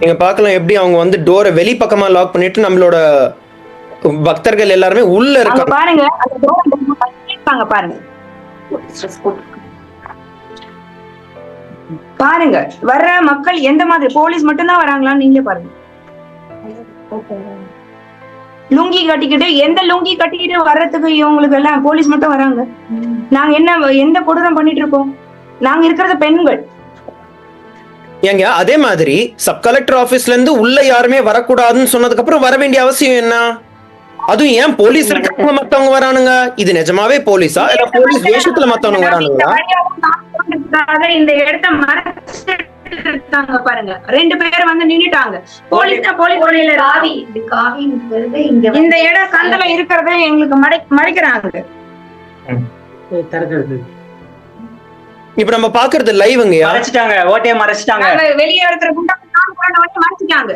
நீங்க பார்க்கலாம் எப்படி அவங்க வந்து டோரை வெளி பக்கமா லாக் பண்ணிட்டு நம்மளோட பக்தர்கள் எல்லாருமே உள்ள இருக்காங்க. பாருங்க அந்த பாருங்க. பாருங்க வர்ற மக்கள் எந்த மாதிரி போலீஸ் மட்டும்தான் வராங்களான்னு நீங்களே பாருங்க. லுங்கி கட்டிக்கிட்டு எந்த லுங்கி கட்டிக்கிட்டு வர்றதுக்கு இவங்களுக்கு எல்லாம் போலீஸ் மட்டும் வராங்க. நாங்க என்ன எந்த கொடூரம் பண்ணிட்டு இருக்கோம்? நாங்க இருக்கிறது பெண்கள். ஏங்க அதே மாதிரி சப் கலெக்டர் ஆபீஸ்ல இருந்து உள்ள யாருமே வரக்கூடாதுன்னு சொன்னதுக்கு அப்புறம் வர வேண்டிய அவசியம் என்ன? அதுவும் ஏன் போலீஸ் இருக்காங்க மத்தவங்க வரானுங்க? இது நிஜமாவே போலீஸா இல்ல போலீஸ் வேஷத்துல மத்தவங்க காப்பாத்துறதுக்காக இந்த இடத்த இருக்காங்க பாருங்க. ரெண்டு பேர் வந்து நின்னுட்டாங்க. போலீஸ் போலீஸ் வழியில காவி இந்த இடம் சந்தில இருக்கிறத எங்களுக்கு மறை மறைக்கிறாங்க. இப்ப நம்ம பாக்குறது லைவ்ங்கயா மறைச்சிட்டாங்க ஓட்டையை மறைச்சிட்டாங்க. வெளியே இருக்கிற குண்டா மறைச்சிட்டாங்க.